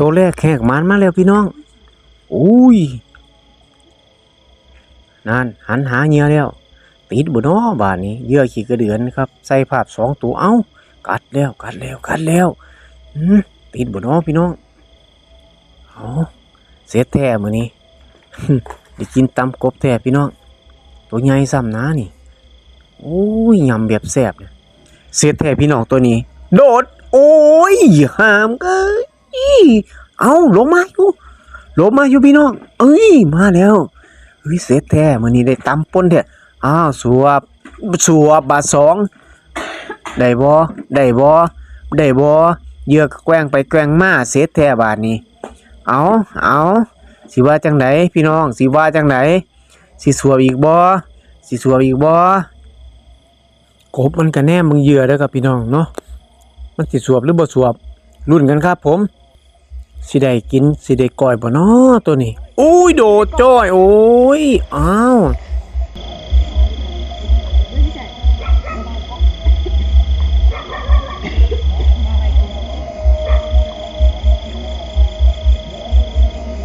ตัวแรกแขกมันมาแล้วพี่น้อง อุ้ย นั่นหันหาเหยื่อแล้ว ติดบ่เนาะบาดนี้เยื่อขี้กระเดือนครับ ใส่ภาพสองตัวเอ้า กัดแล้วกัดแล้วกัดแล้วอืมติดบ่เนาะพี่น้องเอาเสร็จแท้มื้อนี้ได้กินตำกบแท้พี่น้อง ตัวใหญ่ซ้ำนะนี่โอ้ยยำแบบแซ่บเนี่ยเสร็จแท้พี่น้องตัวนี้ โดด โอ้ยหามเอ้ย เอาลงมาอยู่ลงมาอยู่พี่น้อง เอ้ย มาแล้วเฮ้ยเสร็จแท้มื้อนี้ได้ตำป่นแท้อ้าวสวบสวบาทสองได้บ่ได้บ่ได้บ่เยือกแกว่งไปแกว่งมาเสร็จแท้บาดนี้ เอาเอาสิว่าจังไดพี่น้องสิว่าจังไดสิสัวอีกบ่สิสัวอีกบ่กบมันก็แน่มึงเยื่อเด้อครับพี่น้องเนาะมันสิสวบหรือบ่สวบรุ่นกันครับผม สิได้กินสิได้ก้อยบ่น้อตัวนี้ อุ้ยโดดจ้อย โอ้ย อ้าว